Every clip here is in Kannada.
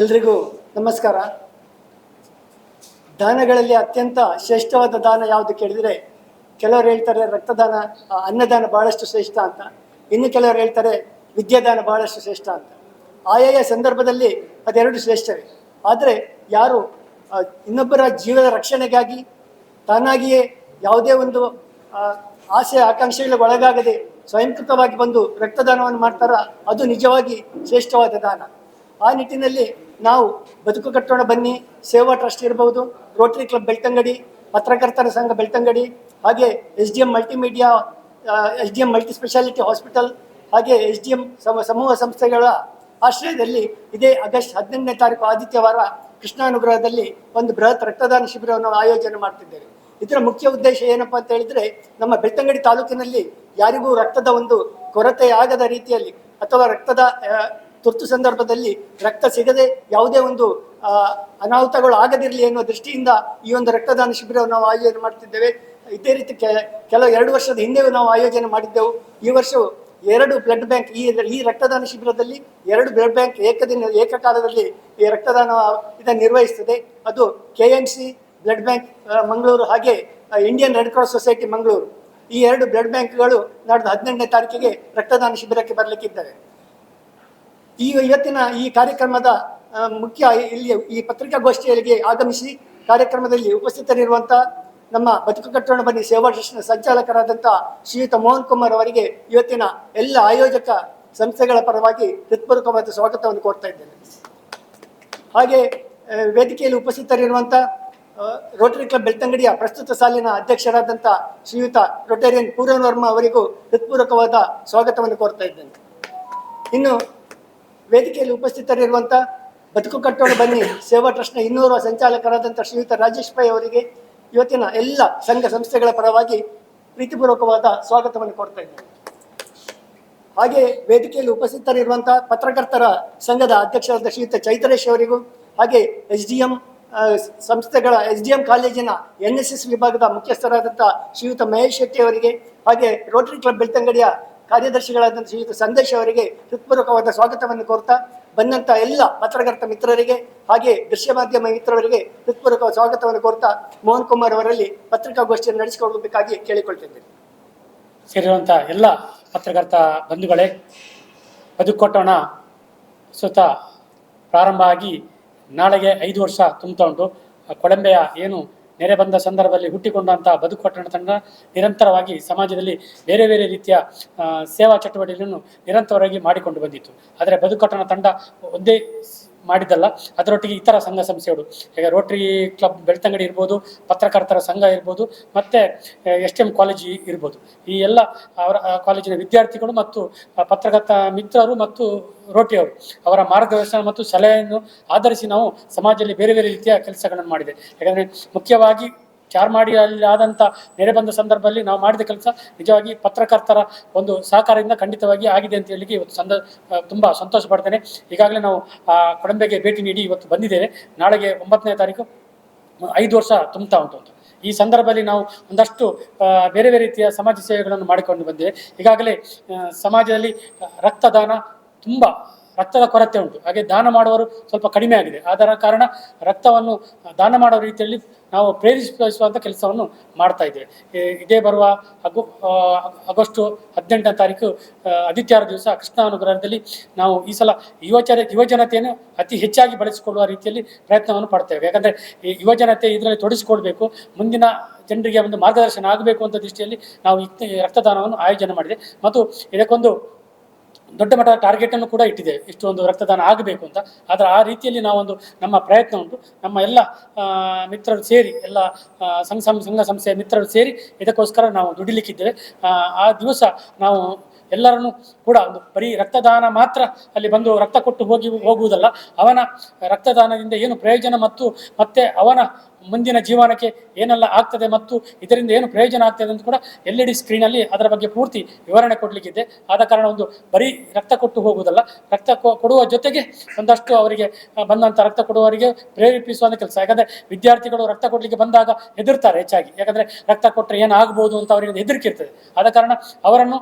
ಎಲ್ರಿಗೂ ನಮಸ್ಕಾರ. ದಾನಗಳಲ್ಲಿ ಅತ್ಯಂತ ಶ್ರೇಷ್ಠವಾದ ದಾನ ಯಾವುದು ಕೇಳಿದರೆ ಕೆಲವರು ಹೇಳ್ತಾರೆ ರಕ್ತದಾನ ಅನ್ನದಾನ ಬಹಳಷ್ಟು ಶ್ರೇಷ್ಠ ಅಂತ. ಇನ್ನು ಕೆಲವರು ಹೇಳ್ತಾರೆ ವಿದ್ಯಾದಾನ ಬಹಳಷ್ಟು ಶ್ರೇಷ್ಠ ಅಂತ. ಆಯಾಯ ಸಂದರ್ಭದಲ್ಲಿ ಅದೆರಡು ಶ್ರೇಷ್ಠವೇ. ಆದರೆ ಯಾರು ಇನ್ನೊಬ್ಬರ ಜೀವದ ರಕ್ಷಣೆಗಾಗಿ ತಾನಾಗಿಯೇ ಯಾವುದೇ ಒಂದು ಆಸೆ, ಆಕಾಂಕ್ಷೆಗಳಿಗೆ ಒಳಗಾಗದೆ ಸ್ವಯಂಕೃತವಾಗಿ ಬಂದು ರಕ್ತದಾನವನ್ನು ಮಾಡ್ತಾರ ಅದು ನಿಜವಾಗಿ ಶ್ರೇಷ್ಠವಾದ ದಾನ. ಆ ನಿಟ್ಟಿನಲ್ಲಿ ನಾವು ಬದುಕು ಕಟ್ಟೋಣ ಬನ್ನಿ. ಸೇವಾ ಟ್ರಸ್ಟ್ ಇರಬಹುದು ರೋಟರಿ ಕ್ಲಬ್ ಬೆಳ್ತಂಗಡಿ ಪತ್ರಕರ್ತರ ಸಂಘ ಬೆಳ್ತಂಗಡಿ, ಹಾಗೆ S D M multimedia S D M multi speciality hospital, ಹಾಗೆ ಎಸ್ ಡಿ ಎಂ ಸಮೂಹ ಸಂಸ್ಥೆಗಳ ಆಶ್ರಯದಲ್ಲಿ ಇದೇ ಆಗಸ್ಟ್ ಹದಿನೆಂಟನೇ ತಾರೀಕು ಆದಿತ್ಯವಾರ ಕೃಷ್ಣಾನುಗ್ರಹದಲ್ಲಿ ಒಂದು ಬೃಹತ್ ರಕ್ತದಾನ ಶಿಬಿರವನ್ನು ಆಯೋಜನೆ ಮಾಡ್ತಿದ್ದೇವೆ. ಇದರ ಮುಖ್ಯ ಉದ್ದೇಶ ಏನಪ್ಪಾ ಅಂತ ಹೇಳಿದ್ರೆ, ನಮ್ಮ ಬೆಳ್ತಂಗಡಿ ತಾಲೂಕಿನಲ್ಲಿ ಯಾರಿಗೂ ರಕ್ತದ ಒಂದು ಕೊರತೆ ಆಗದ ರೀತಿಯಲ್ಲಿ ಅಥವಾ ರಕ್ತದ ತುರ್ತು ಸಂದರ್ಭದಲ್ಲಿ ರಕ್ತ ಸಿಗದೆ ಯಾವುದೇ ಒಂದು ಅನಾಹುತಗಳು ಆಗದಿರಲಿ ಎನ್ನುವ ದೃಷ್ಟಿಯಿಂದ ಈ ಒಂದು ರಕ್ತದಾನ ಶಿಬಿರವನ್ನು ನಾವು ಆಯೋಜನೆ ಮಾಡ್ತಿದ್ದೇವೆ ಇದೇ ರೀತಿ ಕೆಲವು ಎರಡು ವರ್ಷದ ಹಿಂದೆಯೂ ನಾವು ಆಯೋಜನೆ ಮಾಡಿದ್ದೆವು. ಈ ವರ್ಷವು ಎರಡು ಬ್ಲಡ್ ಬ್ಯಾಂಕ್, ಈ ಈ ರಕ್ತದಾನ ಶಿಬಿರದಲ್ಲಿ ಎರಡು ಬ್ಲಡ್ ಬ್ಯಾಂಕ್ ಏಕದಿನ, ಏಕಕಾಲದಲ್ಲಿ ಈ ರಕ್ತದಾನ ಇದನ್ನು ನಿರ್ವಹಿಸ್ತದೆ ಅದು K N C, blood bank Mangaluru ಹಾಗೆ Indian Red Cross Society Mangaluru. ಈ ಎರಡು ಬ್ಲಡ್ ಬ್ಯಾಂಕ್ಗಳು ನಡೆದ ಹದಿನೆಂಟನೇ ತಾರೀಕಿಗೆ ರಕ್ತದಾನ ಶಿಬಿರಕ್ಕೆ ಬರಲಿಕ್ಕಿದ್ದಾವೆ. ಈ ಇವತ್ತಿನ ಈ ಕಾರ್ಯಕ್ರಮದ ಮುಖ್ಯ ಇಲ್ಲಿ ಈ ಪತ್ರಿಕಾಗೋಷ್ಠಿಯಲ್ಲಿ ಆಗಮಿಸಿ ಕಾರ್ಯಕ್ರಮದಲ್ಲಿ ಉಪಸ್ಥಿತರಿರುವಂಥ ನಮ್ಮ ಬದುಕು ಕಟ್ಟೋಣ ಬನ್ನಿ ಸೇವಾ ಟ್ರಸ್ಟ್ನ ಸಂಚಾಲಕರಾದಂಥ ಶ್ರೀಯುತ ಮೋಹನ್ ಕುಮಾರ್ ಅವರಿಗೆ ಇವತ್ತಿನ ಎಲ್ಲ ಆಯೋಜಕ ಸಂಸ್ಥೆಗಳ ಪರವಾಗಿ ಹೃತ್ಪೂರ್ವಕವಾದ ಸ್ವಾಗತವನ್ನು ಕೋರ್ತಾ ಇದ್ದೇನೆ. ಹಾಗೆ ವೇದಿಕೆಯಲ್ಲಿ ಉಪಸ್ಥಿತರಿರುವಂಥ ರೋಟರಿ ಕ್ಲಬ್ ಬೆಳ್ತಂಗಡಿಯ ಪ್ರಸ್ತುತ ಸಾಲಿನ ಅಧ್ಯಕ್ಷರಾದಂತಹ ಶ್ರೀಯುತ ರೋಟೇರಿಯನ್ ಪೂರನ್ ವರ್ಮ ಅವರಿಗೂ ಹೃತ್ಪೂರ್ವಕವಾದ ಸ್ವಾಗತವನ್ನು ಕೋರ್ತಾ ಇದ್ದೇನೆ. ಇನ್ನು ವೇದಿಕೆಯಲ್ಲಿ ಉಪಸ್ಥಿತರಿರುವಂಥ ಬದುಕು ಕಟ್ಟೋಣ ಬನ್ನಿ. ಸೇವಾ ಟ್ರಸ್ಟ್ನ ಇನ್ನೂರು ಸಂಚಾಲಕರಾದಂಥ ಶ್ರೀಯುತ ರಾಜೇಶ್ ಪೈ ಅವರಿಗೆ ಇವತ್ತಿನ ಎಲ್ಲ ಸಂಘ ಸಂಸ್ಥೆಗಳ ಪರವಾಗಿ ಪ್ರೀತಿಪೂರ್ವಕವಾದ ಸ್ವಾಗತವನ್ನು ಕೊಡ್ತಾ ಇದ್ದೇನೆ. ಹಾಗೆ ವೇದಿಕೆಯಲ್ಲಿ ಉಪಸ್ಥಿತರಿರುವಂಥ ಪತ್ರಕರ್ತರ ಸಂಘದ ಅಧ್ಯಕ್ಷರಾದ ಶ್ರೀಯುತ ಚೈತರೇಶ್ ಅವರಿಗೂ ಹಾಗೆ ಎಚ್ ಡಿ ಎಂ ಸಂಸ್ಥೆಗಳ ಎಸ್ ಡಿ ಎಂ ಕಾಲೇಜಿನ ಎನ್ ಎಸ್ ಎಸ್ ವಿಭಾಗದ ಮುಖ್ಯಸ್ಥರಾದಂಥ ಶ್ರೀಯುತ ಮಹೇಶ್ ಶೆಟ್ಟಿ ಅವರಿಗೆ ಹಾಗೆ ರೋಟರಿ ಕ್ಲಬ್ ಬೆಳ್ತಂಗಡಿಯ ಕಾರ್ಯದರ್ಶಿಗಳಾದಂಥ ಶ್ರೀಯುತ ಸಂದೇಶ್ ಅವರಿಗೆ ಹೃತ್ಪೂರ್ವಕವಾದ ಸ್ವಾಗತವನ್ನು ಕೋರ್ತಾ ಬಂದಂಥ ಎಲ್ಲ ಪತ್ರಕರ್ತ ಮಿತ್ರರಿಗೆ ಹಾಗೆ ದೃಶ್ಯ ಮಾಧ್ಯಮ ಮಿತ್ರರಿಗೆ ಹೃತ್ಪೂರ್ವಕ ಸ್ವಾಗತವನ್ನು ಕೋರ್ತಾ ಮೋಹನ್ ಕುಮಾರ್ ಅವರಲ್ಲಿ ಪತ್ರಿಕಾಗೋಷ್ಠಿಯನ್ನು ನಡೆಸಿಕೊಳ್ಳಬೇಕಾಗಿ ಕೇಳಿಕೊಳ್ತಿದ್ದೇನೆ. ಸೇರಿರುವಂಥ ಎಲ್ಲ ಪತ್ರಕರ್ತ ಬಂಧುಗಳೇ, ಬದುಕೊಟ್ಟೋಣ. ಸುತ ಪ್ರಾರಂಭ ಆಗಿ ನಾಳೆಗೆ ಐದು ವರ್ಷ ತುಂಬ್ತಾ ಉಂಟು. ಕೊಳಂಬೆಯ ಏನು ನೆರೆ ಬಂದ ಸಂದರ್ಭದಲ್ಲಿ ಹುಟ್ಟಿಕೊಂಡಂಥ ಪಟ್ಟಣ ತಂಡ ನಿರಂತರವಾಗಿ ಸಮಾಜದಲ್ಲಿ ಬೇರೆ ಬೇರೆ ರೀತಿಯ ಸೇವಾ ಚಟುವಟಿಕೆಗಳನ್ನು ನಿರಂತರವಾಗಿ ಮಾಡಿಕೊಂಡು ಬಂದಿತ್ತು. ಆದರೆ ಬದುಕಟ್ಟಣ ತಂಡ ಒಂದೇ ಮಾಡಿದ್ದಲ್ಲ. ಅದರೊಟ್ಟಿಗೆ ಇತರ ಸಂಘ ಸಂಸ್ಥೆಗಳು ಈಗ ರೋಟರಿ ಕ್ಲಬ್ ಬೆಳ್ತಂಗಡಿ ಇರ್ಬೋದು, ಪತ್ರಕರ್ತರ ಸಂಘ ಇರ್ಬೋದು, ಮತ್ತು ಎಸ್ ಟಿ ಎಂ ಕಾಲೇಜ್ ಇರ್ಬೋದು. ಈ ಎಲ್ಲ ಅವರ ಕಾಲೇಜಿನ ವಿದ್ಯಾರ್ಥಿಗಳು ಮತ್ತು ಪತ್ರಕರ್ತ ಮಿತ್ರರು ಮತ್ತು ರೋಟಿಯವರು ಅವರ ಮಾರ್ಗದರ್ಶನ ಮತ್ತು ಸಲಹೆಯನ್ನು ಆಧರಿಸಿ ನಾವು ಸಮಾಜದಲ್ಲಿ ಬೇರೆ ಬೇರೆ ರೀತಿಯ ಕೆಲಸಗಳನ್ನು ಮಾಡಿದೆ. ಯಾಕಂದರೆ ಮುಖ್ಯವಾಗಿ ಚಾರ್ಮಾಡಿಯಲ್ಲಿ ಆದಂಥ ನೆರೆ ಬಂದ ಸಂದರ್ಭದಲ್ಲಿ ನಾವು ಮಾಡಿದ ಕೆಲಸ ನಿಜವಾಗಿ ಪತ್ರಕರ್ತರ ಒಂದು ಸಹಕಾರದಿಂದ ಖಂಡಿತವಾಗಿ ಆಗಿದೆ ಅಂತ ಹೇಳಿ ಇವತ್ತು ಸಂದ ತುಂಬ ಸಂತೋಷ ಪಡ್ತೇನೆ. ಈಗಾಗಲೇ ನಾವು, ಆ, ಕೊಡಂಬೆಗೆ ಭೇಟಿ ನೀಡಿ ಇವತ್ತು ಬಂದಿದ್ದೇವೆ. ನಾಳೆಗೆ ಒಂಬತ್ತನೇ ತಾರೀಕು ಐದು ವರ್ಷ ತುಂಬ್ತಾ ಉಂಟು ಈ ಸಂದರ್ಭದಲ್ಲಿ ನಾವು ಒಂದಷ್ಟು ಬೇರೆ ಬೇರೆ ರೀತಿಯ ಸಮಾಜ ಸೇವೆಗಳನ್ನು ಮಾಡಿಕೊಂಡು ಬಂದಿವೆ ಈಗಾಗಲೇ ಸಮಾಜದಲ್ಲಿ ರಕ್ತದಾನ ತುಂಬ ರಕ್ತದ ಕೊರತೆ ಉಂಟು. ಹಾಗೆ ದಾನ ಮಾಡುವವರು ಸ್ವಲ್ಪ ಕಡಿಮೆ ಆಗಿದೆ. ಅದರ ಕಾರಣ ರಕ್ತವನ್ನು ದಾನ ಮಾಡುವ ರೀತಿಯಲ್ಲಿ ನಾವು ಪ್ರೇರೇಪಿಸುವಂಥ ಕೆಲಸವನ್ನು ಮಾಡ್ತಾ ಇದ್ದೇವೆ. ಇದೇ ಬರುವ ಅಗು ಆಗಸ್ಟು ಹದಿನೆಂಟನೇ ತಾರೀಕು ಆದಿತ್ಯವಾರ ದಿವಸ ಕೃಷ್ಣಾನುಗ್ರಹದಲ್ಲಿ ನಾವು ಈ ಸಲ ಯುವಜನ, ಯುವಜನತೆಯನ್ನು ಅತಿ ಹೆಚ್ಚಾಗಿ ಬಳಸಿಕೊಳ್ಳುವ ರೀತಿಯಲ್ಲಿ ಪ್ರಯತ್ನವನ್ನು ಪಡ್ತೇವೆ. ಯಾಕಂದರೆ ಈ ಯುವಜನತೆ ಇದರಲ್ಲಿ ತೊಡಗಿಸಿಕೊಳ್ಬೇಕು. ಮುಂದಿನ ಜನರಿಗೆ ಒಂದು ಮಾರ್ಗದರ್ಶನ ಆಗಬೇಕು ಅಂತ ದೃಷ್ಟಿಯಲ್ಲಿ ನಾವು ರಕ್ತದಾನವನ್ನು ಆಯೋಜನೆ ಮಾಡಿದೆ. ಮತ್ತು ಇದಕ್ಕೊಂದು ದೊಡ್ಡ ಮಟ್ಟದ ಟಾರ್ಗೆಟನ್ನು ಕೂಡ ಇಟ್ಟಿದೆ. ಇಷ್ಟೊಂದು ರಕ್ತದಾನ ಆಗಬೇಕು ಅಂತ. ಆದರೆ ಆ ರೀತಿಯಲ್ಲಿ ನಾವೊಂದು ನಮ್ಮ ಪ್ರಯತ್ನ ಉಂಟು. ನಮ್ಮ ಎಲ್ಲ ಮಿತ್ರರು ಸೇರಿ, ಎಲ್ಲ ಸಂಘ ಸಂಘ ಸಂಸ್ಥೆಯ ಮಿತ್ರರು ಸೇರಿ ಇದಕ್ಕೋಸ್ಕರ ನಾವು ದುಡಿಲಿಕ್ಕಿದ್ದೇವೆ. ಆ ದಿವಸ ನಾವು ಎಲ್ಲರನ್ನು ಕೂಡ ಒಂದು ಬರೀ ರಕ್ತದಾನ ಮಾತ್ರ ಅಲ್ಲಿ ಬಂದು ರಕ್ತ ಕೊಟ್ಟು ಹೋಗಿ, ಹೋಗುವುದಲ್ಲ. ಅವನ ರಕ್ತದಾನದಿಂದ ಏನು ಪ್ರಯೋಜನ ಮತ್ತು ಮತ್ತೆ ಅವನ ಮುಂದಿನ ಜೀವನಕ್ಕೆ ಏನೆಲ್ಲ ಆಗ್ತದೆ ಮತ್ತು ಇದರಿಂದ ಏನು ಪ್ರಯೋಜನ ಆಗ್ತದೆ ಅಂತ ಕೂಡ ಎಲ್ ಇ ಡಿ ಸ್ಕ್ರೀನಲ್ಲಿ ಅದರ ಬಗ್ಗೆ ಪೂರ್ತಿ ವಿವರಣೆ ಕೊಡಲಿಕ್ಕಿದೆ. ಆದ ಕಾರಣ ಒಂದು ಬರೀ ರಕ್ತ ಕೊಟ್ಟು ಹೋಗುವುದಲ್ಲ, ರಕ್ತ ಕೊಡುವ ಜೊತೆಗೆ ಒಂದಷ್ಟು ಅವರಿಗೆ ಬಂದಂಥ ರಕ್ತ ಕೊಡುವವರಿಗೆ ಪ್ರೇರೇಪಿಸುವಂಥ ಕೆಲಸ. ಯಾಕಂದರೆ ವಿದ್ಯಾರ್ಥಿಗಳು ರಕ್ತ ಕೊಡಲಿಕ್ಕೆ ಬಂದಾಗ ಹೆದರ್ತಾರೆ ಹೆಚ್ಚಾಗಿ. ಯಾಕಂದರೆ ರಕ್ತ ಕೊಟ್ಟರೆ ಏನಾಗ್ಬೋದು ಅಂತ ಅವರಿಗೆ ಹೆದರಿಕೆ ಇರ್ತದೆ. ಆದ ಕಾರಣ ಅವರನ್ನು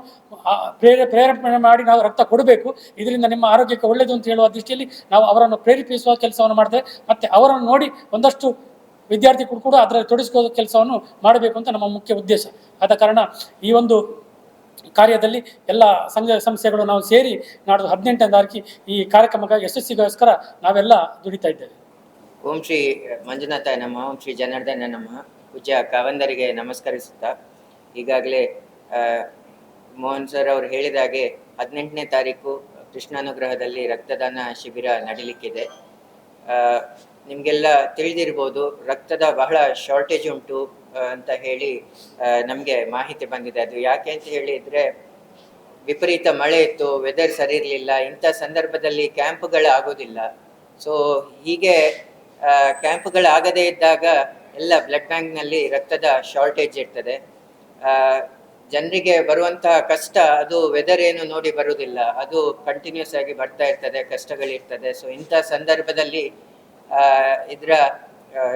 ಪ್ರೇರೆ, ಪ್ರೇರೇಪಣೆ ಮಾಡಿ ನಾವು ರಕ್ತ ಕೊಡಬೇಕು. ಇದರಿಂದ ನಿಮ್ಮ ಆರೋಗ್ಯಕ್ಕೆ ಒಳ್ಳೆಯದು ಅಂತ ಹೇಳುವ ದೃಷ್ಟಿಯಲ್ಲಿ ನಾವು ಅವರನ್ನು ಪ್ರೇರೇಪಿಸುವ ಕೆಲಸವನ್ನು ಮಾಡ್ತೇವೆ. ಮತ್ತು ಅವರನ್ನು ನೋಡಿ ಒಂದಷ್ಟು ವಿದ್ಯಾರ್ಥಿಗಳು ಕೂಡ ಅದರಲ್ಲಿ ತೊಡಗಿಸ್ಕೋ ಕೆಲಸವನ್ನು ಮಾಡಬೇಕು ಅಂತ ನಮ್ಮ ಮುಖ್ಯ ಉದ್ದೇಶ. ಆದ ಕಾರಣ ಈ ಒಂದು ಕಾರ್ಯದಲ್ಲಿ ಎಲ್ಲ ಸಂಘ ಸಂಸ್ಥೆಗಳು ನಾವು ಸೇರಿ ನಾಡ್ದು ಹದಿನೆಂಟನೇ ತಾರೀಕು ಈ ಕಾರ್ಯಕ್ರಮಕ್ಕೆ ಯಶಸ್ಸಿಗೋಸ್ಕರ ನಾವೆಲ್ಲ ದುಡಿತಾ ಇದ್ದೇವೆ. ಓಂ ಶ್ರೀ ಮಂಜುನಾಥ ನಮ್ಮ ಓಂ ಶ್ರೀ ಜನಾರ್ದನ ನಮ್ಮ ಪೂಜ್ಯ ಕವಂದರಿಗೆ ನಮಸ್ಕರಿಸುತ್ತಾ, ಈಗಾಗಲೇ ಮೋಹನ್ ಸರ್ ಅವರು ಹೇಳಿದ ಹಾಗೆ ಹದಿನೆಂಟನೇ ತಾರೀಕು ಕೃಷ್ಣಾನುಗ್ರಹದಲ್ಲಿ ರಕ್ತದಾನ ಶಿಬಿರ ನಡೀಲಿಕ್ಕಿದೆ. ನಿಮಗೆಲ್ಲ ತಿಳಿದಿರ್ಬೋದು, ರಕ್ತದ ಬಹಳ ಶಾರ್ಟೇಜ್ ಉಂಟು ಅಂತ ಹೇಳಿ ನಮಗೆ ಮಾಹಿತಿ ಬಂದಿದೆ. ಅದು ಯಾಕೆ ಅಂತ ಹೇಳಿದರೆ, ವಿಪರೀತ ಮಳೆ ಇತ್ತು ವೆದರ್ ಸರಿ ಇರಲಿಲ್ಲ ಇಂಥ ಸಂದರ್ಭದಲ್ಲಿ ಕ್ಯಾಂಪ್ಗಳು ಆಗೋದಿಲ್ಲ. ಸೊ ಹೀಗೆ ಕ್ಯಾಂಪ್ಗಳು ಆಗದೇ ಇದ್ದಾಗ ಎಲ್ಲ ಬ್ಲಡ್ ಬ್ಯಾಂಕ್ನಲ್ಲಿ ರಕ್ತದ ಶಾರ್ಟೇಜ್ ಇರ್ತದೆ. ಜನರಿಗೆ ಬರುವಂತಹ ಕಷ್ಟ, ಅದು ವೆದರ್ ಏನು ನೋಡಿ ಬರುವುದಿಲ್ಲ. ಅದು ಕಂಟಿನ್ಯೂಸ್ ಆಗಿ ಬರ್ತಾ ಇರ್ತದೆ, ಕಷ್ಟಗಳಿರ್ತದೆ. ಸೊ ಇಂಥ ಸಂದರ್ಭದಲ್ಲಿ ಇದರ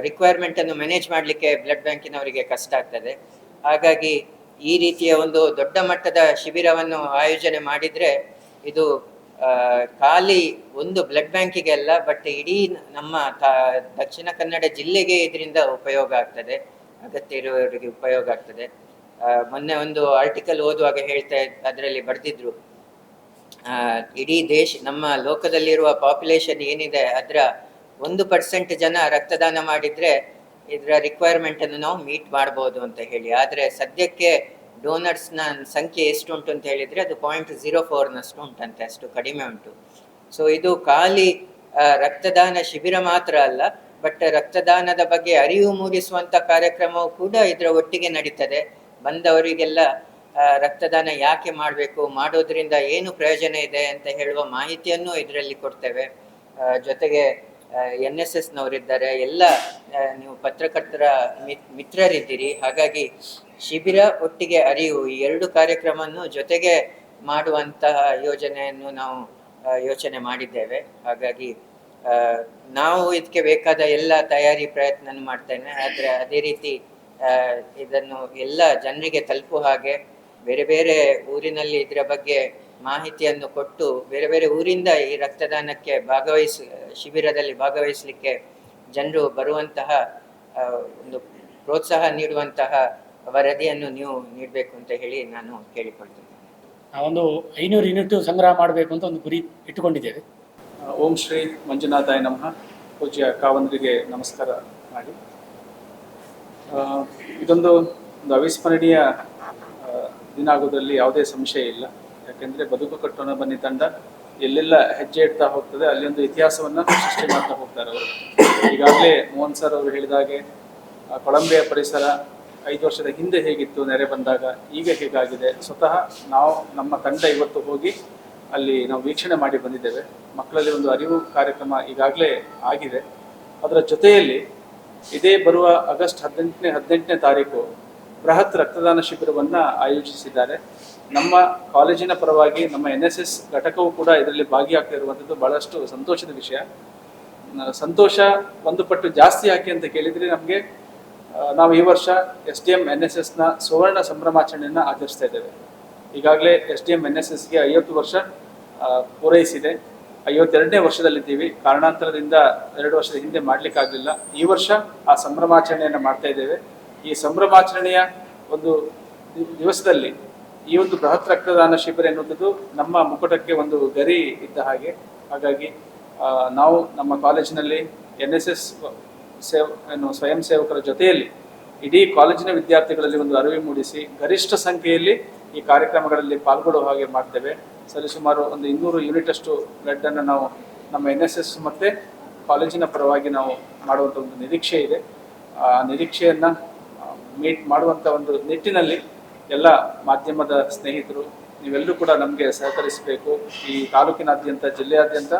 ರಿಕ್ವೈರ್ಮೆಂಟನ್ನು ಮ್ಯಾನೇಜ್ ಮಾಡಲಿಕ್ಕೆ ಬ್ಲಡ್ ಬ್ಯಾಂಕಿನವರಿಗೆ ಕಷ್ಟ ಆಗ್ತದೆ. ಹಾಗಾಗಿ ಈ ರೀತಿಯ ಒಂದು ದೊಡ್ಡ ಮಟ್ಟದ ಶಿಬಿರವನ್ನು ಆಯೋಜನೆ ಮಾಡಿದ್ರೆ ಇದು ಖಾಲಿ ಒಂದು ಬ್ಲಡ್ ಬ್ಯಾಂಕಿಗೆ ಅಲ್ಲ ಬಟ್ ಇಡೀ ನಮ್ಮ ದಕ್ಷಿಣ ಕನ್ನಡ ಜಿಲ್ಲೆಗೆ ಇದರಿಂದ ಉಪಯೋಗ ಆಗ್ತದೆ. ಅಗತ್ಯ ಇರುವವರಿಗೆ ಉಪಯೋಗ ಆಗ್ತದೆ. ಮೊನ್ನೆ ಒಂದು ಆರ್ಟಿಕಲ್ ಓದುವಾಗ ಹೇಳ್ತಾ ಅದರಲ್ಲಿ ಬರೆದಿದ್ರು. ಆ, ಇಡೀ ದೇಶ ನಮ್ಮ ಲೋಕದಲ್ಲಿರುವ ಪಾಪ್ಯುಲೇಷನ್ ಏನಿದೆ ಅದರ ಒಂದು ಪರ್ಸೆಂಟ್ ಜನ ರಕ್ತದಾನ ಮಾಡಿದ್ರೆ ಇದರ ರಿಕ್ವೈರ್ಮೆಂಟ್ ಅನ್ನು ನಾವು ಮೀಟ್ ಮಾಡ್ಬೋದು ಅಂತ ಹೇಳಿ. ಆದರೆ ಸದ್ಯಕ್ಕೆ ಡೋನರ್ಸ್ನ ಸಂಖ್ಯೆ ಎಷ್ಟು ಉಂಟು ಅಂತ ಹೇಳಿದ್ರೆ ಅದು ಪಾಯಿಂಟ್ ಝೀರೋ ಫೋರ್ನಷ್ಟು ಉಂಟಂತೆ, ಅಷ್ಟು ಕಡಿಮೆ ಉಂಟು. ಸೊ ಇದು ಖಾಲಿ ರಕ್ತದಾನ ಶಿಬಿರ ಮಾತ್ರ ಅಲ್ಲ ಬಟ್ ರಕ್ತದಾನದ ಬಗ್ಗೆ ಅರಿವು ಮೂಡಿಸುವಂತ ಕಾರ್ಯಕ್ರಮವು ಕೂಡ ಇದರ ಒಟ್ಟಿಗೆ ನಡೀತದೆ. ಬಂದವರಿಗೆಲ್ಲ ರಕ್ತದಾನ ಯಾಕೆ ಮಾಡಬೇಕು, ಮಾಡೋದ್ರಿಂದ ಏನು ಪ್ರಯೋಜನ ಇದೆ ಅಂತ ಹೇಳುವ ಮಾಹಿತಿಯನ್ನು ಇದರಲ್ಲಿ ಕೊಡ್ತೇವೆ. ಜೊತೆಗೆ ಎನ್ ಎಸ್ ಎಸ್ನವರಿದ್ದಾರೆ ಎಲ್ಲ ನೀವು ಪತ್ರಕರ್ತರ ಮಿತ್- ಮಿತ್ರರಿದ್ದೀರಿ. ಹಾಗಾಗಿ ಶಿಬಿರ ಒಟ್ಟಿಗೆ ಅರಿವು, ಈ ಎರಡು ಕಾರ್ಯಕ್ರಮವನ್ನು ಜೊತೆಗೆ ಮಾಡುವಂತಹ ಯೋಜನೆಯನ್ನು ನಾವು ಯೋಚನೆ ಮಾಡಿದ್ದೇವೆ. ಹಾಗಾಗಿ ನಾವು ಇದಕ್ಕೆ ಬೇಕಾದ ಎಲ್ಲ ತಯಾರಿ ಪ್ರಯತ್ನ ಮಾಡ್ತೇನೆ. ಆದರೆ ಅದೇ ರೀತಿ ಇದನ್ನು ಎಲ್ಲ ಜನರಿಗೆ ತಲುಪುವ ಹಾಗೆ ಬೇರೆ ಬೇರೆ ಊರಿನಲ್ಲಿ ಇದರ ಬಗ್ಗೆ ಮಾಹಿತಿಯನ್ನು ಕೊಟ್ಟು ಬೇರೆ ಬೇರೆ ಊರಿಂದ ಈ ರಕ್ತದಾನಕ್ಕೆ ಭಾಗವಹಿಸ ಶಿಬಿರದಲ್ಲಿ ಭಾಗವಹಿಸಲಿಕ್ಕೆ ಜನರು ಬರುವಂತಹ ಒಂದು ಪ್ರೋತ್ಸಾಹ ನೀಡುವಂತಹ ವರದಿಯನ್ನು ನೀವು ನೀಡಬೇಕು ಅಂತ ಹೇಳಿ ನಾನು ಕೇಳಿಕೊಳ್ತೇನೆ. ಒಂದು ಐನೂರು ಯೂನಿಟ್ ಸಂಗ್ರಹ ಮಾಡಬೇಕು ಅಂತ ಒಂದು ಗುರಿ ಇಟ್ಟುಕೊಂಡಿದ್ದೇವೆ. ಓಂ ಶ್ರೀ ಮಂಜುನಾಥಾಯ ನಮಃ. ಪೂಜ್ಯ ಕಾವಂದ್ರಿಗೆ ನಮಸ್ಕಾರ ಮಾಡಿ. ಇದೊಂದು ಒಂದು ಅವಿಸ್ಮರಣೀಯ ದಿನ ಆಗೋದ್ರಲ್ಲಿ ಯಾವುದೇ ಸಂಶಯ ಇಲ್ಲ. ಯಾಕೆಂದರೆ ಬದುಕು ಕಟ್ಟೋಣ ಬನ್ನಿ ತಂಡ ಎಲ್ಲೆಲ್ಲ ಹೆಜ್ಜೆ ಇಡ್ತಾ ಹೋಗ್ತದೆ ಅಲ್ಲಿ ಒಂದು ಇತಿಹಾಸವನ್ನು ಸೃಷ್ಟಿ ಮಾಡ್ತಾ ಹೋಗ್ತಾರೆ ಅವರು. ಈಗಾಗಲೇ ಮೋಹನ್ ಸರ್ ಅವರು ಹೇಳಿದ ಹಾಗೆ ಪರಿಸರ ಐದು ವರ್ಷದ ಹಿಂದೆ ಹೇಗಿತ್ತು, ನೆರೆ ಬಂದಾಗ ಈಗ ಹೇಗಾಗಿದೆ, ಸ್ವತಃ ನಾವು ನಮ್ಮ ತಂಡ ಇವತ್ತು ಹೋಗಿ ಅಲ್ಲಿ ನಾವು ವೀಕ್ಷಣೆ ಮಾಡಿ ಬಂದಿದ್ದೇವೆ. ಮಕ್ಕಳಲ್ಲಿ ಒಂದು ಅರಿವು ಕಾರ್ಯಕ್ರಮ ಈಗಾಗಲೇ ಆಗಿದೆ. ಅದರ ಜೊತೆಯಲ್ಲಿ ಇದೇ ಬರುವ ಆಗಸ್ಟ್ ಹದಿನೆಂಟನೇ ಹದಿನೆಂಟನೇ ತಾರೀಕು ಬೃಹತ್ ರಕ್ತದಾನ ಶಿಬಿರವನ್ನು ಆಯೋಜಿಸಿದ್ದಾರೆ. ನಮ್ಮ ಕಾಲೇಜಿನ ಪರವಾಗಿ ನಮ್ಮ ಎನ್ ಎಸ್ ಎಸ್ ಘಟಕವು ಕೂಡ ಇದರಲ್ಲಿ ಭಾಗಿಯಾಗ್ತಾ ಇರುವಂಥದ್ದು ಬಹಳಷ್ಟು ಸಂತೋಷದ ವಿಷಯ. ಸಂತೋಷ ಒಂದು ಪಟ್ಟು ಜಾಸ್ತಿ ಯಾಕೆ ಅಂತ ಕೇಳಿದರೆ ನಮಗೆ ನಾವು ಈ ವರ್ಷ S D M N S ಎಸ್ನ ಸುವರ್ಣ ಸಂಭ್ರಮಾಚರಣೆಯನ್ನು ಆಚರಿಸ್ತಾ ಇದ್ದೇವೆ. ಈಗಾಗಲೇ S D M N S ಎಸ್ಗೆ ಐವತ್ತು ವರ್ಷ ಪೂರೈಸಿದೆ. ಐವತ್ತೆರಡನೇ ವರ್ಷದಲ್ಲಿದ್ದೀವಿ. ಕಾರಣಾಂತರದಿಂದ ಎರಡು ವರ್ಷದ ಹಿಂದೆ ಮಾಡಲಿಕ್ಕಾಗಲಿಲ್ಲ. ಈ ವರ್ಷ ಆ ಸಂಭ್ರಮಾಚರಣೆಯನ್ನು ಮಾಡ್ತಾ ಇದ್ದೇವೆ. ಈ ಸಂಭ್ರಮಾಚರಣೆಯ ಒಂದು ದಿವಸದಲ್ಲಿ ಈ ಒಂದು ಬೃಹತ್ ರಕ್ತದಾನ ಶಿಬಿರ ಎನ್ನುವಂಥದ್ದು ನಮ್ಮ ಮುಕುಟಕ್ಕೆ ಒಂದು ಗರಿ ಇದ್ದ ಹಾಗೆ. ಹಾಗಾಗಿ ನಾವು ನಮ್ಮ ಕಾಲೇಜಿನಲ್ಲಿ ಎನ್ ಎಸ್ ಎಸ್ ಸೇವ್, ಏನು ಸ್ವಯಂ ಸೇವಕರ ಜೊತೆಯಲ್ಲಿ ಇಡೀ ಕಾಲೇಜಿನ ವಿದ್ಯಾರ್ಥಿಗಳಲ್ಲಿ ಒಂದು ಅರಿವು ಮೂಡಿಸಿ ಗರಿಷ್ಠ ಸಂಖ್ಯೆಯಲ್ಲಿ ಈ ಕಾರ್ಯಕ್ರಮಗಳಲ್ಲಿ ಪಾಲ್ಗೊಳ್ಳುವ ಹಾಗೆ ಮಾಡ್ತೇವೆ. ಸರಿ, ಸುಮಾರು ಒಂದು ಇನ್ನೂರು ಯೂನಿಟ್ ಅಷ್ಟು ಬ್ಲಡ್ ಅನ್ನು ನಾವು ನಮ್ಮ ಎನ್ ಎಸ್ ಎಸ್ ಮತ್ತೆ ಕಾಲೇಜಿನ ಪರವಾಗಿ ನಾವು ಮಾಡುವಂಥ ಒಂದು ನಿರೀಕ್ಷೆ ಇದೆ. ಆ ನಿರೀಕ್ಷೆಯನ್ನು ಮೀಟ್ ಮಾಡುವಂಥ ಒಂದು ನಿಟ್ಟಿನಲ್ಲಿ ಎಲ್ಲ ಮಾಧ್ಯಮದ ಸ್ನೇಹಿತರು, ನೀವೆಲ್ಲರೂ ಕೂಡ ನಮಗೆ ಸಹಕರಿಸಬೇಕು. ಈ ತಾಲೂಕಿನಾದ್ಯಂತ, ಜಿಲ್ಲೆಯಾದ್ಯಂತ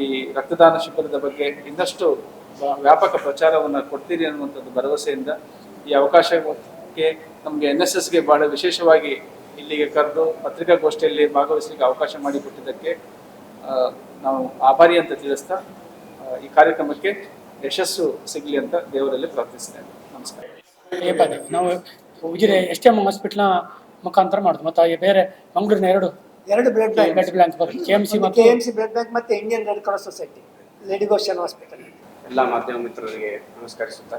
ಈ ರಕ್ತದಾನ ಶಿಬಿರದ ಬಗ್ಗೆ ಇನ್ನಷ್ಟು ವ್ಯಾಪಕ ಪ್ರಚಾರವನ್ನು ಕೊಡ್ತೀರಿ ಅನ್ನುವಂಥದ್ದು ಭರವಸೆಯಿಂದ ಈ ಅವಕಾಶಕ್ಕೆ ನಮಗೆ ಎನ್ ಎಸ್ ಎಸ್ಗೆ ಬಹಳ ವಿಶೇಷವಾಗಿ ಇಲ್ಲಿಗೆ ಕರೆದು ಪತ್ರಿಕಾಗೋಷ್ಠಿಯಲ್ಲಿ ಭಾಗವಹಿಸಲಿಕ್ಕೆ ಅವಕಾಶ ಮಾಡಿಕೊಟ್ಟಿದ್ದಕ್ಕೆ ನಾವು ಆಭಾರಿ ಅಂತ ತಿಳಿಸ್ತಾ ಈ ಕಾರ್ಯಕ್ರಮಕ್ಕೆ ಯಶಸ್ಸು ಸಿಗಲಿ ಅಂತ ದೇವರಲ್ಲಿ ಪ್ರಾರ್ಥಿಸ್ತೇನೆ. ನಮಸ್ಕಾರ. ನಾವು ಉಜಿರೆ ಎಸ್ ಟಿ ಎಂ ಹಾಸ್ಪಿಟ್ಲ್ನ ಮುಖಾಂತರ ಮಾಡೋದು. ಮತ್ತು ಈ ಬೇರೆ ಮಂಗಳೂರಿನ ಎರಡು ಎರಡು blood bank blood bank K M C ಮತ್ತು K M C blood bank ಮತ್ತೆ Indian Red Cross Society Lady Goschen hospital ಎಲ್ಲ ಮಾಧ್ಯಮ ಮಿತ್ರರಿಗೆ ನಮಸ್ಕರಿಸುತ್ತಾ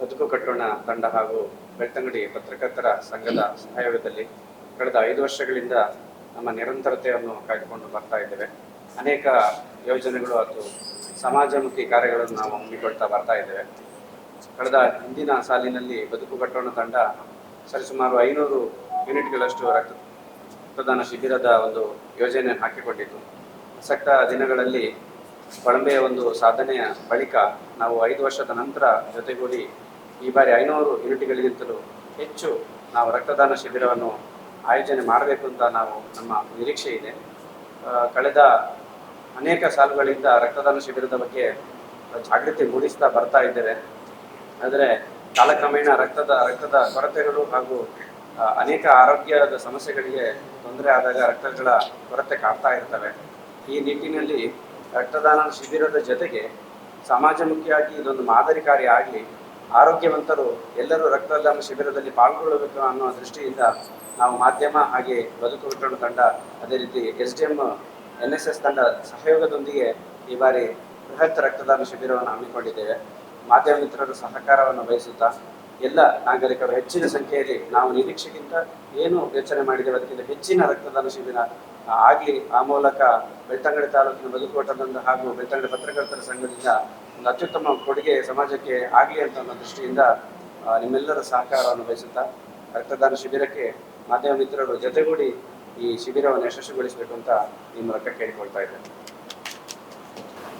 ಬದುಕು ಕಟ್ಟೋಣ ತಂಡ ಹಾಗೂ ಬೆಳ್ತಂಗಡಿ ಪತ್ರಕರ್ತರ ಸಂಘದ ಸಹಯೋಗದಲ್ಲಿ ಕಳೆದ ಐದು ವರ್ಷಗಳಿಂದ ನಮ್ಮ ನಿರಂತರತೆಯನ್ನು ಕಾಯ್ದುಕೊಂಡು ಬರ್ತಾ ಇದ್ದೇವೆ. ಅನೇಕ ಯೋಜನೆಗಳು ಅಥವಾ ಸಮಾಜಮುಖಿ ಕಾರ್ಯಗಳನ್ನು ನಾವು ಹಮ್ಮಿಕೊಳ್ತಾ ಬರ್ತಾ ಇದ್ದೇವೆ. ಕಳೆದ ಹಿಂದಿನ ಸಾಲಿನಲ್ಲಿ ಬದುಕು ಕಟ್ಟೋಣ ತಂಡ ಸರಿಸುಮಾರು ಐನೂರು ಯೂನಿಟ್ಗಳಷ್ಟು ರಕ್ತ ರಕ್ತದಾನ ಶಿಬಿರದ ಒಂದು ಯೋಜನೆ ಹಾಕಿಕೊಂಡಿತ್ತು. ಪ್ರಸಕ್ತ ದಿನಗಳಲ್ಲಿ ಕೊಳಂಬೆಯ ಒಂದು ಸಾಧನೆಯ ಬಳಿಕ ನಾವು ಐದು ವರ್ಷದ ನಂತರ ಜೊತೆಗೂಡಿ ಈ ಬಾರಿ ಐನೂರು ಯೂನಿಟ್ಗಳಿಗಿಂತಲೂ ಹೆಚ್ಚು ನಾವು ರಕ್ತದಾನ ಶಿಬಿರವನ್ನು ಆಯೋಜನೆ ಮಾಡಬೇಕು ಅಂತ ನಾವು ನಮ್ಮ ನಿರೀಕ್ಷೆ ಇದೆ. ಕಳೆದ ಅನೇಕ ಸಾಲುಗಳಿಂದ ರಕ್ತದಾನ ಶಿಬಿರದ ಬಗ್ಗೆ ಜಾಗೃತಿ ಮೂಡಿಸ್ತಾ ಬರ್ತಾ ಇದ್ದೇವೆ. ಆದರೆ ಕಾಲಕ್ರಮೇಣ ರಕ್ತದ ರಕ್ತದ ಕೊರತೆಗಳು ಹಾಗೂ ಅನೇಕ ಆರೋಗ್ಯದ ಸಮಸ್ಯೆಗಳಿಗೆ ತೊಂದರೆ ಆದಾಗ ರಕ್ತಗಳ ಕೊರತೆ ಕಾಡ್ತಾ ಇರ್ತವೆ. ಈ ನಿಟ್ಟಿನಲ್ಲಿ ರಕ್ತದಾನ ಶಿಬಿರದ ಜೊತೆಗೆ ಸಮಾಜಮುಖಿಯಾಗಿ ಇದೊಂದು ಮಾದರಿ ಕಾರ್ಯ ಆಗಲಿ, ಆರೋಗ್ಯವಂತರು ಎಲ್ಲರೂ ರಕ್ತದಾನ ಶಿಬಿರದಲ್ಲಿ ಪಾಲ್ಗೊಳ್ಳಬೇಕು ಅನ್ನೋ ದೃಷ್ಟಿಯಿಂದ ನಾವು ಮಾಧ್ಯಮ ಹಾಗೆ ಬದುಕು ತಂಡ ಅದೇ ರೀತಿ S D M, N S S ತಂಡ ಸಹಯೋಗದೊಂದಿಗೆ ಈ ಬಾರಿ ಬೃಹತ್ ರಕ್ತದಾನ ಶಿಬಿರವನ್ನು ಹಮ್ಮಿಕೊಂಡಿದ್ದೇವೆ. ಮಾಧ್ಯಮ ಮಿತ್ರರ ಸಹಕಾರವನ್ನು ಬಯಸುತ್ತಾ ಎಲ್ಲ ನಾಗರಿಕರು ಹೆಚ್ಚಿನ ಸಂಖ್ಯೆಯಲ್ಲಿ ನಾವು ನಿರೀಕ್ಷೆಗಿಂತ ಏನು ಯೋಚನೆ ಮಾಡಿದ್ದೇವೆ ಅದಕ್ಕಿಂತ ಹೆಚ್ಚಿನ ರಕ್ತದಾನ ಶಿಬಿರ ಆಗಲಿ, ಆ ಮೂಲಕ ಬೆಳ್ತಂಗಡಿ ತಾಲೂಕಿನ ಬದುಕೋಟದಿಂದ ಹಾಗೂ ಬೆಳ್ತಂಗಡಿ ಪತ್ರಕರ್ತರ ಸಂಘದಿಂದ ಒಂದು ಅತ್ಯುತ್ತಮ ಕೊಡುಗೆ ಸಮಾಜಕ್ಕೆ ಆಗಲಿ ಅಂತ ಅನ್ನೋ ದೃಷ್ಟಿಯಿಂದ ನಿಮ್ಮೆಲ್ಲರ ಸಹಕಾರವನ್ನು ಬಯಸುತ್ತಾ ರಕ್ತದಾನ ಶಿಬಿರಕ್ಕೆ ಮಾಧ್ಯಮ ಮಿತ್ರರು ಜೊತೆಗೂಡಿ ಈ ಶಿಬಿರವನ್ನು ಯಶಸ್ವಿಗೊಳಿಸಬೇಕು ಅಂತ ಈ ಮೂಲಕ ಕೇಳಿಕೊಳ್ತಾ ಇದ್ದೇನೆ.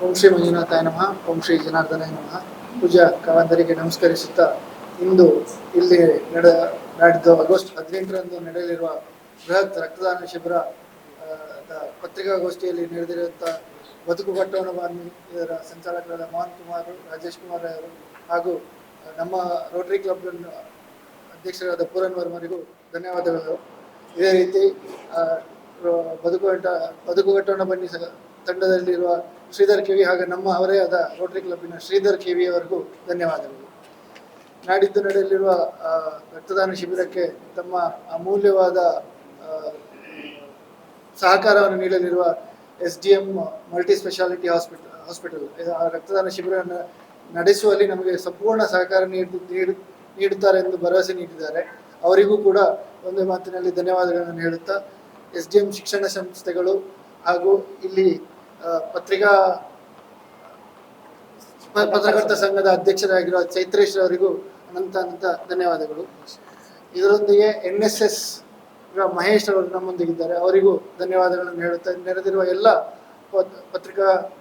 ಓಂ ಶ್ರೀ ಮಂಜುನಾಥಾಯ ನಮಃ. ಓಂ ಶ್ರೀ ಜನಾರ್ದನಾಯ ನಮಃ. ಪೂಜಾ ಕವಂದರಿಗೆ ನಮಸ್ಕರಿಸುತ್ತಾ ಇಂದು ಇಲ್ಲಿ ನಡೆ ನಾಡಿದ್ದು ಆಗಸ್ಟ್ ಹದಿನೆಂಟರಂದು ನಡೆಯಲಿರುವ ಬೃಹತ್ ರಕ್ತದಾನ ಶಿಬಿರ ಪತ್ರಿಕಾಗೋಷ್ಠಿಯಲ್ಲಿ ನಡೆದಿರುವಂಥ ಬದುಕು ಕಟ್ಟೋಣವನ್ನು ಇದರ ಸಂಚಾಲಕರಾದ ಮೋಹನ್ ಕುಮಾರ್, ರಾಜೇಶ್ ಕುಮಾರ್ ಅವರು ಹಾಗೂ ನಮ್ಮ ರೋಟರಿ ಕ್ಲಬ್ ಅಧ್ಯಕ್ಷರಾದ ಪೂರನ್ ವರ್ಮರಿಗೂ ಧನ್ಯವಾದಗಳು. ಇದೇ ರೀತಿ ಬದುಕು ಗಂಟ ಬದುಕು ಕಟ್ಟೋಣ ಬನ್ನಿ ತಂಡದಲ್ಲಿರುವ ಶ್ರೀಧರ್ ಕಿವಿ ಹಾಗೂ ನಮ್ಮ ಅವರೇ ಆದ ರೋಟರಿ ಕ್ಲಬ್ನ ಶ್ರೀಧರ್ ಕಿವಿ ಅವರಿಗೂ ಧನ್ಯವಾದಗಳು. ನಾಡಿದ್ದು ನಡೆಯಲಿರುವ ರಕ್ತದಾನ ಶಿಬಿರಕ್ಕೆ ತಮ್ಮ ಅಮೂಲ್ಯವಾದ ಸಹಕಾರವನ್ನು ನೀಡಲಿರುವ S D M multi speciality hospital hospital ರಕ್ತದಾನ ಶಿಬಿರವನ್ನು ನಡೆಸುವಲ್ಲಿ ನಮಗೆ ಸಂಪೂರ್ಣ ಸಹಕಾರ ನೀಡು, ನೀಡು- ನೀಡುತ್ತಾರೆ ಎಂದು ಭರವಸೆ ನೀಡಿದ್ದಾರೆ. ಅವರಿಗೂ ಕೂಡ ಒಂದು ಮಾತಿನಲ್ಲಿ ಧನ್ಯವಾದಗಳನ್ನು ಹೇಳುತ್ತಾ, ಎಸ್ ಡಿ ಎಂ ಶಿಕ್ಷಣ ಸಂಸ್ಥೆಗಳು ಹಾಗೂ ಇಲ್ಲಿ ಪತ್ರಿಕಾ ಪತ್ರಕರ್ತ ಸಂಘದ ಅಧ್ಯಕ್ಷರಾಗಿರುವ ಚೈತ್ರೇಶ್ ಅವರಿಗೂ ಅನಂತ ಅನಂತ ಧನ್ಯವಾದಗಳು. ಇದರೊಂದಿಗೆ ಎನ್ ಎಸ್ ಎಸ್ ಮಹೇಶ್ ಅವರು ನಮ್ಮೊಂದಿಗಿದ್ದಾರೆ ಅವರಿಗೂ ಧನ್ಯವಾದಗಳನ್ನು ಹೇಳುತ್ತಾ, ನೆರೆದಿರುವ ಎಲ್ಲ ಪತ್- ಪತ್ರಿಕಾ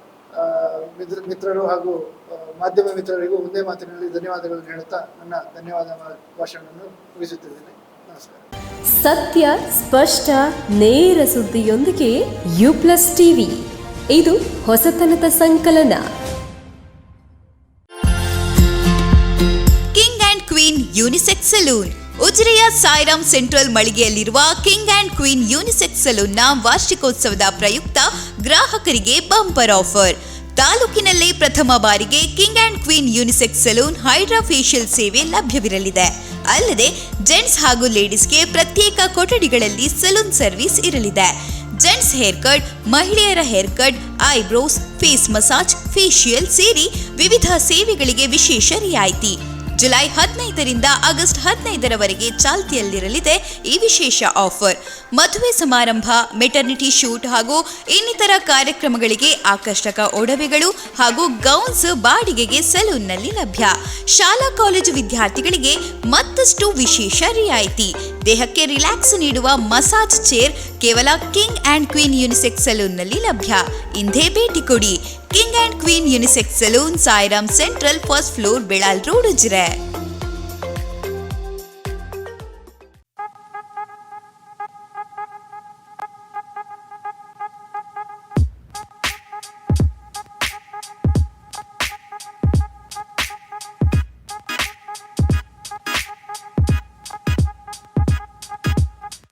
ಮಿತ್ರ, ಮಿತ್ರರು ಹಾಗೂ ಮಾಧ್ಯಮ ಮಿತ್ರರಿಗೂ ಒಂದೇ ಮಾತಿನಲ್ಲಿ ಧನ್ಯವಾದಗಳನ್ನು ಹೇಳುತ್ತಾ, ನನ್ನ ಧನ್ಯವಾದ ಭಾಷಣವನ್ನು ಮುಗಿಸುತ್ತಿದ್ದೇನೆ. ನಮಸ್ಕಾರ. ಸತ್ಯ, ಸ್ಪಷ್ಟ, ನೇರ ಸುದ್ದಿಯೊಂದಿಗೆ ಯು ಪ್ಲಸ್ ಟಿವಿ. ಇದು ಹೊಸತನದ ಸಂಕಲನ. King and queen unisex salon. ಉಜಿರೆಯ Sairam central ಮಳಿಗೆಯಲ್ಲಿರುವ ಕಿಂಗ್ ಅಂಡ್ ಕ್ವೀನ್ ಯೂನಿಸೆಕ್ಸ್ ಸಲೂನ್ನ ವಾರ್ಷಿಕೋತ್ಸವದ ಪ್ರಯುಕ್ತ ಗ್ರಾಹಕರಿಗೆ ಬಂಪರ್ ಆಫರ್. ತಾಲೂಕಿನಲ್ಲೇ ಪ್ರಥಮ ಬಾರಿಗೆ king and queen unisex salon hydra facial ಸೇವೆ ಲಭ್ಯವಿರಲಿದೆ. ಅಲ್ಲದೆ ಜೆಂಟ್ಸ್ ಹಾಗೂ ಲೇಡೀಸ್ಗೆ ಪ್ರತ್ಯೇಕ ಕೊಠಡಿಗಳಲ್ಲಿ ಸಲೂನ್ ಸರ್ವಿಸ್ ಇರಲಿದೆ. ಜೆಂಟ್ಸ್ ಹೇರ್ ಕಟ್ ಮಹಿಳೆಯರ hair cut eyebrows face massage facial ಸೇರಿ ವಿವಿಧ ಸೇವೆಗಳಿಗೆ ವಿಶೇಷ ರಿಯಾಯಿತಿ. ಜುಲೈ ಹದಿನೈದರಿಂದ ಆಗಸ್ಟ್ ಹದಿನೈದರವರೆಗೆ ಚಾಲ್ತಿಯಲ್ಲಿರಲಿದೆ ಈ ವಿಶೇಷ ಆಫರ್. ಮದುವೆ ಸಮಾರಂಭ ಮೆಟರ್ನಿಟಿ ಶೂಟ್ ಹಾಗೂ ಇನ್ನಿತರ ಕಾರ್ಯಕ್ರಮಗಳಿಗೆ ಆಕರ್ಷಕ ಒಡವೆಗಳು ಹಾಗೂ ಗೌನ್ಸ್ ಬಾಡಿಗೆಗೆ ಸಲೂನ್ನಲ್ಲಿ ಲಭ್ಯ. ಶಾಲಾ ಕಾಲೇಜು ವಿದ್ಯಾರ್ಥಿಗಳಿಗೆ ಮತ್ತಷ್ಟು ವಿಶೇಷ ರಿಯಾಯಿತಿ. ದೇಹಕ್ಕೆ ರಿಲ್ಯಾಕ್ಸ್ ನೀಡುವ ಮಸಾಜ್ ಚೇರ್ ಕೇವಲ ಕಿಂಗ್ ಆ್ಯಂಡ್ ಕ್ವೀನ್ ಯುನಿಸೆಕ್ಸ್ ಸಲೂನ್ನಲ್ಲಿ ಲಭ್ಯ. ಇಂದೇ ಭೇಟಿ ಕೊಡಿ. King and queen unisex salon Sairam central first floor Belal road Ujire